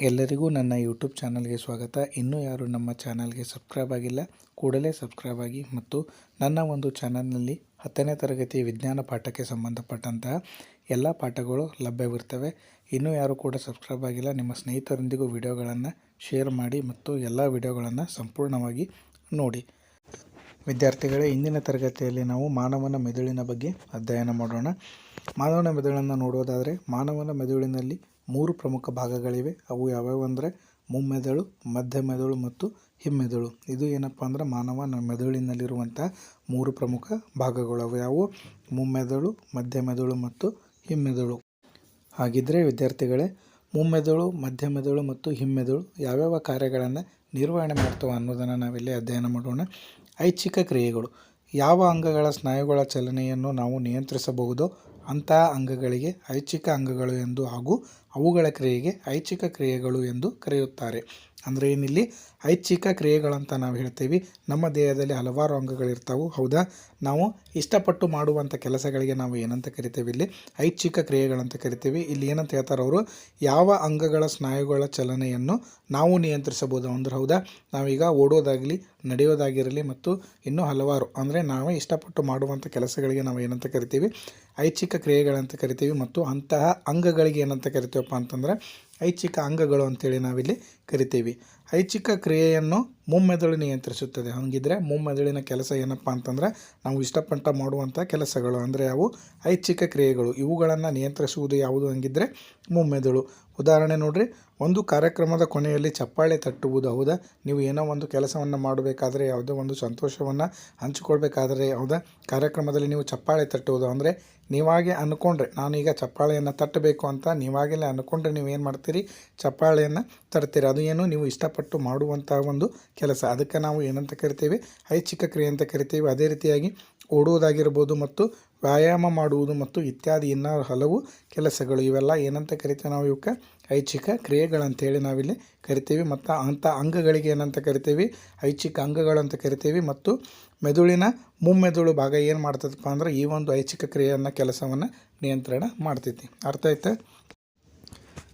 ಎಲ್ಲರಿಗೂ ನನ್ನ ಯೂಟ್ಯೂಬ್ ಚಾನಲ್ಗೆ ಸ್ವಾಗತ. ಇನ್ನೂ ಯಾರು ನಮ್ಮ ಚಾನಲ್ಗೆ ಸಬ್ಸ್ಕ್ರೈಬ್ ಆಗಿಲ್ಲ, ಕೂಡಲೇ ಸಬ್ಸ್ಕ್ರೈಬ್ ಆಗಿ ಮತ್ತು ನನ್ನ ಒಂದು ಚಾನಲ್ನಲ್ಲಿ ಹತ್ತನೇ ತರಗತಿ ವಿಜ್ಞಾನ ಪಾಠಕ್ಕೆ ಸಂಬಂಧಪಟ್ಟಂತಹ ಎಲ್ಲ ಪಾಠಗಳು ಲಭ್ಯವಿರ್ತವೆ. ಇನ್ನೂ ಯಾರು ಕೂಡ ಸಬ್ಸ್ಕ್ರೈಬ್ ಆಗಿಲ್ಲ, ನಿಮ್ಮ ಸ್ನೇಹಿತರೊಂದಿಗೂ ವಿಡಿಯೋಗಳನ್ನು ಶೇರ್ ಮಾಡಿ ಮತ್ತು ಎಲ್ಲ ವಿಡಿಯೋಗಳನ್ನು ಸಂಪೂರ್ಣವಾಗಿ ನೋಡಿ. ವಿದ್ಯಾರ್ಥಿಗಳೇ, ಇಂದಿನ ತರಗತಿಯಲ್ಲಿ ನಾವು ಮಾನವನ ಮೆದುಳಿನ ಬಗ್ಗೆ ಅಧ್ಯಯನ ಮಾಡೋಣ. ಮಾನವನ ಮೆದುಳನ್ನು ನೋಡೋದಾದರೆ ಮಾನವನ ಮೆದುಳಿನಲ್ಲಿ ಮೂರು ಪ್ರಮುಖ ಭಾಗಗಳಿವೆ. ಅವು ಯಾವ್ಯಾವು ಅಂದರೆ ಮುಮ್ಮೆದಳು ಮಧ್ಯ ಮೆದುಳು ಮತ್ತು ಹಿಮ್ಮೆದುಳು. ಇದು ಏನಪ್ಪ ಅಂದ್ರೆ ಮಾನವನ ಮೆದುಳಿನಲ್ಲಿರುವಂಥ ಮೂರು ಪ್ರಮುಖ ಭಾಗಗಳು. ಅವು ಯಾವುವು ಮುಮ್ಮೆದುಳು ಮಧ್ಯ ಮೆದುಳು ಮತ್ತು ಹಿಮ್ಮೆದುಳು. ಹಾಗಿದ್ದರೆ ವಿದ್ಯಾರ್ಥಿಗಳೇ, ಮುಮ್ಮೆದುಳು ಮಧ್ಯ ಮೆದುಳು ಮತ್ತು ಹಿಮ್ಮೆದುಳು ಯಾವ್ಯಾವ ಕಾರ್ಯಗಳನ್ನು ನಿರ್ವಹಣೆ ಮಾಡ್ತವೆ ಅನ್ನೋದನ್ನು ನಾವಿಲ್ಲಿ ಅಧ್ಯಯನ ಮಾಡೋಣ. ಐಚ್ಛಿಕ ಕ್ರಿಯೆಗಳು. ಯಾವ ಅಂಗಗಳ ಸ್ನಾಯುಗಳ ಚಲನೆಯನ್ನು ನಾವು ನಿಯಂತ್ರಿಸಬಹುದೋ ಅಂತಹ ಅಂಗಗಳಿಗೆ ಐಚ್ಛಿಕ ಅಂಗಗಳು ಎಂದು ಹಾಗೂ ಅವುಗಳ ಕ್ರಿಯೆಗೆ ಐಚ್ಛಿಕ ಕ್ರಿಯೆಗಳು ಎಂದು ಕರೆಯುತ್ತಾರೆ. ಅಂದರೆ ಏನಿಲ್ಲಿ? ಐಚ್ಛಿಕ ಕ್ರಿಯೆಗಳಂತ ನಾವು ಹೇಳ್ತೀವಿ. ನಮ್ಮ ದೇಹದಲ್ಲಿ ಹಲವಾರು ಅಂಗಗಳಿರ್ತಾವೆ. ಹೌದಾ? ನಾವು ಇಷ್ಟಪಟ್ಟು ಮಾಡುವಂಥ ಕೆಲಸಗಳಿಗೆ ನಾವು ಏನಂತ ಕರಿತೀವಿ ಇಲ್ಲಿ? ಐಚ್ಛಿಕ ಕ್ರಿಯೆಗಳಂತ ಕರಿತೀವಿ. ಇಲ್ಲಿ ಏನಂತ ಹೇಳ್ತಾರೆ ಅವರು? ಯಾವ ಅಂಗಗಳ ಸ್ನಾಯುಗಳ ಚಲನೆಯನ್ನು ನಾವು ನಿಯಂತ್ರಿಸಬಹುದು. ಅಂದ್ರೆ ಹೌದಾ? ನಾವೀಗ ಓಡೋದಾಗಲಿ, ನಡೆಯೋದಾಗಿರಲಿ ಮತ್ತು ಇನ್ನೂ ಹಲವಾರು, ಅಂದರೆ ನಾವೇ ಇಷ್ಟಪಟ್ಟು ಮಾಡುವಂಥ ಕೆಲಸಗಳಿಗೆ ನಾವು ಏನಂತ ಕರಿತೀವಿ? ಐಚ್ಛಿಕ ಕ್ರಿಯೆಗಳಂತ ಕರಿತೀವಿ ಮತ್ತು ಅಂತಹ ಅಂಗಗಳಿಗೆ ಏನಂತ ಕರಿತೀವಪ್ಪ ಅಂತಂದರೆ ಐಚ್ಛಿಕ ಅಂಗಗಳು ಅಂತೇಳಿ ನಾವಿಲ್ಲಿ ಕರಿತೀವಿ. ಐಚ್ಛಿಕ ಕ್ರಿಯೆಯನ್ನು ಮುಮ್ಮೆದುಳು ನಿಯಂತ್ರಿಸುತ್ತದೆ. ಹಂಗಿದ್ರೆ ಮುಮ್ಮೆದುಳಿನ ಕೆಲಸ ಏನಪ್ಪ ಅಂತಂದರೆ ನಾವು ಇಷ್ಟಪಟ್ಟ ಮಾಡುವಂಥ ಕೆಲಸಗಳು. ಅಂದರೆ ಅವು ಐಚ್ಛಿಕ ಕ್ರಿಯೆಗಳು. ಇವುಗಳನ್ನು ನಿಯಂತ್ರಿಸುವುದು ಯಾವುದು ಹಂಗಿದ್ರೆ ಮುಮ್ಮೆದುಳು. ಉದಾಹರಣೆ ನೋಡಿರಿ, ಒಂದು ಕಾರ್ಯಕ್ರಮದ ಕೊನೆಯಲ್ಲಿ ಚಪ್ಪಾಳೆ ತಟ್ಟುವುದು ಹೌದಾ? ನೀವು ಏನೋ ಒಂದು ಕೆಲಸವನ್ನು ಮಾಡಬೇಕಾದ್ರೆ ಯಾವುದೋ ಒಂದು ಸಂತೋಷವನ್ನು ಹಂಚಿಕೊಳ್ಬೇಕಾದ್ರೆ ಹೌದಾ? ಕಾರ್ಯಕ್ರಮದಲ್ಲಿ ನೀವು ಚಪ್ಪಾಳೆ ತಟ್ಟುವುದು ಅಂದರೆ ನೀವಾಗೆ ಅಂದ್ಕೊಂಡ್ರೆ ನಾನೀಗ ಚಪ್ಪಾಳೆಯನ್ನು ತಟ್ಟಬೇಕು ಅಂತ ನೀವಾಗಲೇ ಅಂದ್ಕೊಂಡ್ರೆ ನೀವು ಏನು ಮಾಡ್ತೀರಿ? ಚಪ್ಪಾಳೆಯನ್ನು ತರ್ತೀರಿ ಅದು ಏನು ನೀವು ಇಷ್ಟಪಟ್ಟು ಮಾಡುವಂಥ ಒಂದು ಕೆಲಸ. ಅದಕ್ಕೆ ನಾವು ಏನಂತ ಕರಿತೇವೆ? ಐಚ್ಛಿಕ ಕ್ರಿಯೆ ಅಂತ ಕರಿತೇವೆ. ಅದೇ ರೀತಿಯಾಗಿ ಓಡುವುದಾಗಿರ್ಬೋದು ಮತ್ತು ವ್ಯಾಯಾಮ ಮಾಡುವುದು ಮತ್ತು ಇತ್ಯಾದಿ ಇನ್ನೂ ಹಲವು ಕೆಲಸಗಳು ಇವೆಲ್ಲ ಏನಂತ ಕರಿತೇವೆ ನಾವು ಇವಕ್ಕೆ? ಐಚ್ಛಿಕ ಕ್ರಿಯೆಗಳಂತೇಳಿ ನಾವಿಲ್ಲಿ ಕರಿತೀವಿ ಮತ್ತು ಅಂಥ ಅಂಗಗಳಿಗೆ ಏನಂತ ಕರಿತೀವಿ? ಐಚ್ಛಿಕ ಅಂಗಗಳಂತ ಕರಿತೀವಿ ಮತ್ತು ಮೆದುಳಿನ ಮುಮ್ಮೆದುಳು ಭಾಗ ಏನು ಮಾಡ್ತದಪ್ಪ ಅಂದ್ರೆ ಈ ಒಂದು ಐಚ್ಛಿಕ ಕ್ರಿಯೆಯನ್ನು ಕೆಲಸವನ್ನು ನಿಯಂತ್ರಣ ಮಾಡ್ತೈತಿ. ಅರ್ಥ ಆಯ್ತಾ?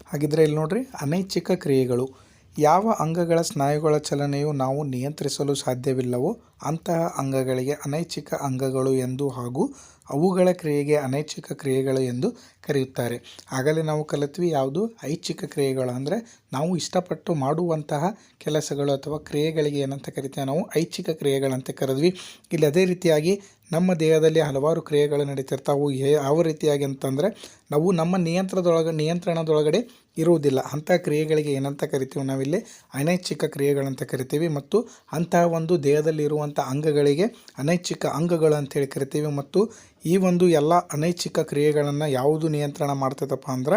ಹಾಗಿದ್ರೆ ಇಲ್ಲಿ ನೋಡ್ರಿ, ಅನೈಚ್ಛಿಕ ಕ್ರಿಯೆಗಳು. ಯಾವ ಅಂಗಗಳ ಸ್ನಾಯುಗಳ ಚಲನೆಯು ನಾವು ನಿಯಂತ್ರಿಸಲು ಸಾಧ್ಯವಿಲ್ಲವೋ ಅಂತಹ ಅಂಗಗಳಿಗೆ ಅನೈಚ್ಛಿಕ ಅಂಗಗಳು ಎಂದು ಹಾಗೂ ಅವುಗಳ ಕ್ರಿಯೆಗೆ ಅನೈಚ್ಛಿಕ ಕ್ರಿಯೆಗಳು ಎಂದು ಕರೆಯುತ್ತಾರೆ. ಆಗಲೇ ನಾವು ಕಲಿತ್ವಿ ಯಾವುದು? ಐಚ್ಛಿಕ ಕ್ರಿಯೆಗಳು. ಅಂದರೆ ನಾವು ಇಷ್ಟಪಟ್ಟು ಮಾಡುವಂತಹ ಕೆಲಸಗಳು ಅಥವಾ ಕ್ರಿಯೆಗಳಿಗೆ ಏನಂತ ಕರಿತೇವೆ? ನಾವು ಐಚ್ಛಿಕ ಕ್ರಿಯೆಗಳಂತ ಕರೆದ್ವಿ. ಇಲ್ಲಿ ಅದೇ ರೀತಿಯಾಗಿ ನಮ್ಮ ದೇಹದಲ್ಲಿ ಹಲವಾರು ಕ್ರಿಯೆಗಳು ನಡೀತಿರ್ತಾವೆ. ಯಾವ ರೀತಿಯಾಗಿ ಅಂತಂದರೆ ನಾವು ನಮ್ಮ ನಿಯಂತ್ರಣದೊಳಗೆ, ನಿಯಂತ್ರಣದೊಳಗಡೆ ಇರುವುದಿಲ್ಲ. ಅಂಥ ಕ್ರಿಯೆಗಳಿಗೆ ಏನಂತ ಕರಿತೀವಿ ನಾವಿಲ್ಲಿ? ಅನೈಚ್ಛಿಕ ಕ್ರಿಯೆಗಳಂತ ಕರಿತೀವಿ ಮತ್ತು ಅಂತಹ ಒಂದು ದೇಹದಲ್ಲಿ ಇರುವಂಥ ಅಂಗಗಳಿಗೆ ಅನೈಚ್ಛಿಕ ಅಂಗಗಳು ಅಂತೇಳಿ ಕರಿತೀವಿ ಮತ್ತು ಈ ಒಂದು ಎಲ್ಲ ಅನೈಚ್ಛಿಕ ಕ್ರಿಯೆಗಳನ್ನು ಯಾವುದು ನಿಯಂತ್ರಣ ಮಾಡ್ತದಪ್ಪ ಅಂದ್ರೆ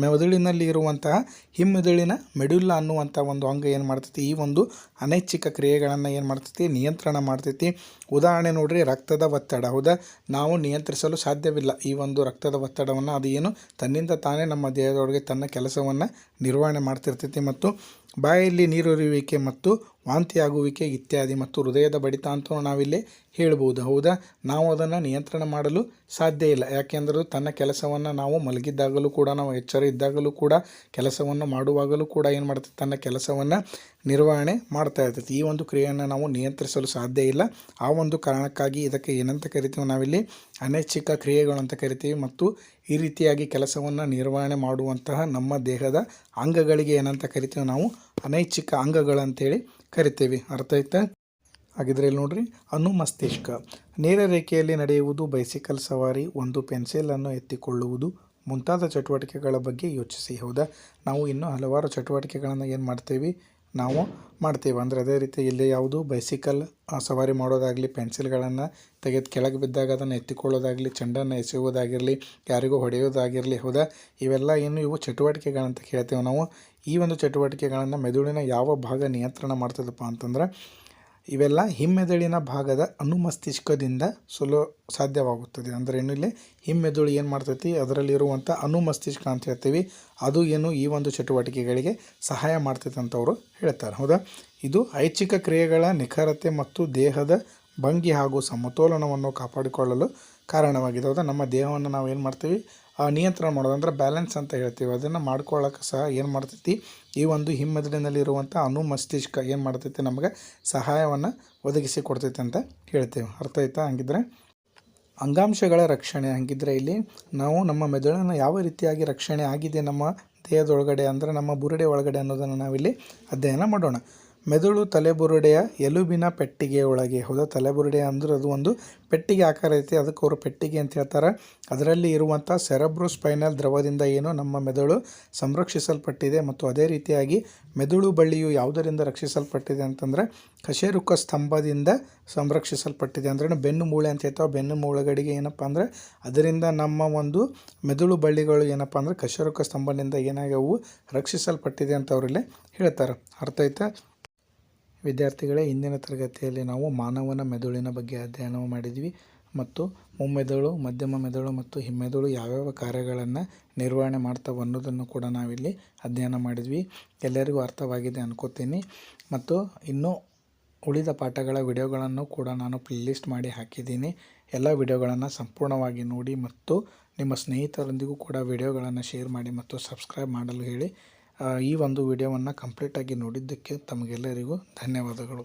ಮೆದುಳಿನಲ್ಲಿ ಇರುವಂತಹ ಹಿಮ್ಮೆದುಳಿನ ಮೆಡುಲ್ಲ ಅನ್ನುವಂಥ ಒಂದು ಅಂಗ ಏನು ಮಾಡ್ತೈತಿ? ಈ ಒಂದು ಅನೈಚ್ಛಿಕ ಕ್ರಿಯೆಗಳನ್ನು ಏನು ಮಾಡ್ತೈತಿ? ನಿಯಂತ್ರಣ ಮಾಡ್ತೈತಿ. ಉದಾಹರಣೆ ನೋಡ್ರಿ ರಕ್ತದ ಒತ್ತಡ. ಹೌದಾ? ನಾವು ನಿಯಂತ್ರಿಸಲು ಸಾಧ್ಯವಿಲ್ಲ ಈ ಒಂದು ರಕ್ತದ ಒತ್ತಡವನ್ನು. ಅದು ಏನು ತನ್ನಿಂದ ತಾನೇ ನಮ್ಮ ದೇಹದೊಳಗೆ ತನ್ನ ಕೆಲಸವನ್ನು ನಿರ್ವಹಣೆ ಮಾಡ್ತಿರ್ತೈತಿ ಮತ್ತು ಬಾಯಲ್ಲಿ ನೀರುರಿಯುವಿಕೆ ಮತ್ತು ವಾಂತಿಯಾಗುವಿಕೆ ಇತ್ಯಾದಿ ಮತ್ತು ಹೃದಯದ ಬಡಿತ ಅಂತ ನಾವಿಲ್ಲಿ ಹೇಳ್ಬೋದು. ಹೌದಾ? ನಾವು ಅದನ್ನು ನಿಯಂತ್ರಣ ಮಾಡಲು ಸಾಧ್ಯ ಇಲ್ಲ. ಯಾಕೆಂದರೆ ತನ್ನ ಕೆಲಸವನ್ನು ನಾವು ಮಲಗಿದ್ದಾಗಲೂ ಕೂಡ, ನಾವು ಎಚ್ಚರ ಇದ್ದಾಗಲೂ ಕೂಡ, ಕೆಲಸವನ್ನು ಮಾಡುವಾಗಲೂ ಕೂಡ ಏನು ಮಾಡ್ತೈತೆ? ತನ್ನ ಕೆಲಸವನ್ನು ನಿರ್ವಹಣೆ ಮಾಡ್ತಾ ಇರ್ತೈತಿ. ಈ ಒಂದು ಕ್ರಿಯೆಯನ್ನು ನಾವು ನಿಯಂತ್ರಿಸಲು ಸಾಧ್ಯ ಇಲ್ಲ. ಆ ಒಂದು ಕಾರಣಕ್ಕಾಗಿ ಇದಕ್ಕೆ ಏನಂತ ಕರಿತೀವಿ ನಾವಿಲ್ಲಿ? ಅನೈಚ್ಛಿಕ ಕ್ರಿಯೆಗಳು ಅಂತ ಕರಿತೀವಿ ಮತ್ತು ಈ ರೀತಿಯಾಗಿ ಕೆಲಸವನ್ನು ನಿರ್ವಹಣೆ ಮಾಡುವಂತಹ ನಮ್ಮ ದೇಹದ ಅಂಗಗಳಿಗೆ ಏನಂತ ಕರಿತೀವಿ ನಾವು? ಅನೈಚ್ಛಿಕ ಅಂಗಗಳಂತೇಳಿ ಕರಿತೇವೆ. ಅರ್ಥ ಆಯ್ತಾ? ಹಾಗಿದ್ರೆ ಇಲ್ಲಿ ನೋಡ್ರಿ. ಅನು ಮಸ್ತಿಷ್ಕ ನೇರ ರೇಖೆಯಲ್ಲಿ ನಡೆಯುವುದು ಬೈಸಿಕಲ್ ಸವಾರಿ, ಒಂದು ಪೆನ್ಸಿಲನ್ನು ಎತ್ತಿಕೊಳ್ಳುವುದು. ಮುಂತಾದ ಚಟುವಟಿಕೆಗಳ ಬಗ್ಗೆ ಯೋಚಿಸಿ. ಹೌದಾ? ನಾವು ಇನ್ನೂ ಹಲವಾರು ಚಟುವಟಿಕೆಗಳನ್ನು ಏನು ಮಾಡ್ತೀವಿ? ನಾವು ಮಾಡ್ತೀವಿ. ಅಂದರೆ ಅದೇ ರೀತಿ ಇಲ್ಲಿ ಯಾವುದು ಬೈಸಿಕಲ್ ಸವಾರಿ ಮಾಡೋದಾಗಲಿ ಪೆನ್ಸಿಲ್ಗಳನ್ನು ತೆಗೆದು ಕೆಳಗೆ ಬಿದ್ದಾಗ ಅದನ್ನು ಎತ್ತಿಕೊಳ್ಳೋದಾಗಲಿ, ಚೆಂಡನ್ನು ಎಸೆಯುವುದಾಗಿರಲಿ, ಯಾರಿಗೂ ಹೊಡೆಯೋದಾಗಿರಲಿ ಹೌದಾ? ಇವೆಲ್ಲ ಏನು ಇವು ಚಟುವಟಿಕೆಗಳಂತ ಕೇಳ್ತೇವೆ ನಾವು. ಈ ಒಂದು ಚಟುವಟಿಕೆಗಳನ್ನು ಮೆದುಳಿನ ಯಾವ ಭಾಗ ನಿಯಂತ್ರಣ ಮಾಡ್ತದಪ್ಪ ಅಂತಂದ್ರೆ ಇವೆಲ್ಲ ಹಿಮ್ಮೆದುಳಿನ ಭಾಗದ ಅನುಮಸ್ತಿಷ್ಕದಿಂದ ಸುಲೋ ಸಾಧ್ಯವಾಗುತ್ತದೆ. ಅಂದರೆ ಏನು ಇಲ್ಲಿ? ಹಿಮ್ಮೆದುಳು ಏನು ಮಾಡ್ತೈತಿ? ಅದರಲ್ಲಿರುವಂಥ ಅನುಮಸ್ತಿಷ್ಕ ಅಂತ ಹೇಳ್ತೀವಿ. ಅದು ಏನು ಈ ಒಂದು ಚಟುವಟಿಕೆಗಳಿಗೆ ಸಹಾಯ ಮಾಡ್ತೈತೆ ಅಂತ ಅವರು ಹೇಳ್ತಾರೆ. ಹೌದಾ? ಇದು ಐಚ್ಛಿಕ ಕ್ರಿಯೆಗಳ ನಿಖರತೆ ಮತ್ತು ದೇಹದ ಭಂಗಿ ಹಾಗೂ ಸಮತೋಲನವನ್ನು ಕಾಪಾಡಿಕೊಳ್ಳಲು ಕಾರಣವಾಗಿದೆ. ಹೌದಾ? ನಮ್ಮ ದೇಹವನ್ನು ನಾವು ಏನು ಮಾಡ್ತೀವಿ? ನಿಯಂತ್ರಣ ಮಾಡೋದು ಅಂದರೆ ಬ್ಯಾಲೆನ್ಸ್ ಅಂತ ಹೇಳ್ತೀವಿ. ಅದನ್ನು ಮಾಡ್ಕೊಳ್ಳೋಕೆ ಸಹ ಏನು ಮಾಡ್ತೈತಿ? ಈ ಒಂದು ಹಿಮ್ಮೆದುಳಿನಲ್ಲಿರುವಂಥ ಅನುಮಸ್ತಿಷ್ಕ ಏನು ಮಾಡ್ತೈತಿ? ನಮಗೆ ಸಹಾಯವನ್ನು ಒದಗಿಸಿ ಕೊಡ್ತೈತೆ ಅಂತ ಹೇಳ್ತೇವೆ. ಅರ್ಥ ಆಯ್ತಾ? ಹಂಗಿದ್ರೆ ಅಂಗಾಂಶಗಳ ರಕ್ಷಣೆ ಹಂಗಿದ್ರೆ ಇಲ್ಲಿ ನಾವು ನಮ್ಮ ಮೆದುಳನ್ನು ಯಾವ ರೀತಿಯಾಗಿ ರಕ್ಷಣೆ ಆಗಿದೆ ನಮ್ಮ ದೇಹದೊಳಗಡೆ ಅಂದರೆ ನಮ್ಮ ಬುರುಡೆ ಒಳಗಡೆ ಅನ್ನೋದನ್ನು ನಾವಿಲ್ಲಿ ಅಧ್ಯಯನ ಮಾಡೋಣ. ಮೆದುಳು ತಲೆಬುರುಡೆಯ ಎಲುಬಿನ ಪೆಟ್ಟಿಗೆ ಒಳಗೆ. ಹೌದಾ? ತಲೆಬುರುಡೆ ಅಂದ್ರೆ ಅದು ಒಂದು ಪೆಟ್ಟಿಗೆ ಆಕಾರ ಐತಿ. ಅದಕ್ಕೆ ಅವರು ಪೆಟ್ಟಿಗೆ ಅಂತ ಹೇಳ್ತಾರೆ. ಅದರಲ್ಲಿ ಇರುವಂಥ ಸೆರೆಬ್ರೋಸ್ಪೈನಲ್ ದ್ರವದಿಂದ ಏನು ನಮ್ಮ ಮೆದುಳು ಸಂರಕ್ಷಿಸಲ್ಪಟ್ಟಿದೆ ಮತ್ತು ಅದೇ ರೀತಿಯಾಗಿ ಮೆದುಳು ಬಳ್ಳಿಯು ಯಾವುದರಿಂದ ರಕ್ಷಿಸಲ್ಪಟ್ಟಿದೆ ಅಂತಂದರೆ ಕಶೇರುಕ ಸ್ತಂಭದಿಂದ ಸಂರಕ್ಷಿಸಲ್ಪಟ್ಟಿದೆ. ಅಂದ್ರೆ ಬೆನ್ನು ಮೂಳೆ ಅಂತ ಹೇಳ್ತಾವೆ. ಬೆನ್ನು ಮೂಳೆಗಳಿಗೆ ಏನಪ್ಪ ಅಂದರೆ ಅದರಿಂದ ನಮ್ಮ ಒಂದು ಮೆದುಳು ಬಳ್ಳಿಗಳು ಏನಪ್ಪ ಅಂದರೆ ಕಶೇರುಕ ಸ್ತಂಭದಿಂದ ಏನಾಗ್ಯವು? ರಕ್ಷಿಸಲ್ಪಟ್ಟಿದೆ ಅಂತ ಅವರಲ್ಲಿ ಹೇಳ್ತಾರೆ. ಅರ್ಥ ಆಯ್ತಾ? ವಿದ್ಯಾರ್ಥಿಗಳೇ ಇಂದಿನ ತರಗತಿಯಲ್ಲಿ ನಾವು ಮಾನವನ ಮೆದುಳಿನ ಬಗ್ಗೆ ಅಧ್ಯಯನ ಮಾಡಿದ್ವಿ ಮತ್ತು ಮುಮ್ಮೆದುಳು, ಮಧ್ಯಮ ಮೆದುಳು ಮತ್ತು ಹಿಮ್ಮೆದುಳು ಯಾವ್ಯಾವ ಕಾರ್ಯಗಳನ್ನು ನಿರ್ವಹಣೆ ಮಾಡ್ತಾವೆ ಅನ್ನೋದನ್ನು ಕೂಡ ನಾವಿಲ್ಲಿ ಅಧ್ಯಯನ ಮಾಡಿದ್ವಿ. ಎಲ್ಲರಿಗೂ ಅರ್ಥವಾಗಿದೆ ಅನ್ಕೋತೀನಿ. ಮತ್ತು ಇನ್ನೂ ಉಳಿದ ಪಾಠಗಳ ವಿಡಿಯೋಗಳನ್ನು ಕೂಡ ನಾನು ಪ್ಲೇಲಿಸ್ಟ್ ಮಾಡಿ ಹಾಕಿದ್ದೀನಿ. ಎಲ್ಲ ವಿಡಿಯೋಗಳನ್ನು ಸಂಪೂರ್ಣವಾಗಿ ನೋಡಿ ಮತ್ತು ನಿಮ್ಮ ಸ್ನೇಹಿತರೊಂದಿಗೂ ಕೂಡ ವಿಡಿಯೋಗಳನ್ನು ಶೇರ್ ಮಾಡಿ ಮತ್ತು ಸಬ್ಸ್ಕ್ರೈಬ್ ಮಾಡಲು ಹೇಳಿ. ಈ ಒಂದು ವಿಡಿಯೋವನ್ನು ಕಂಪ್ಲೀಟಾಗಿ ನೋಡಿದ್ದಕ್ಕೆ ತಮಗೆಲ್ಲರಿಗೂ ಧನ್ಯವಾದಗಳು.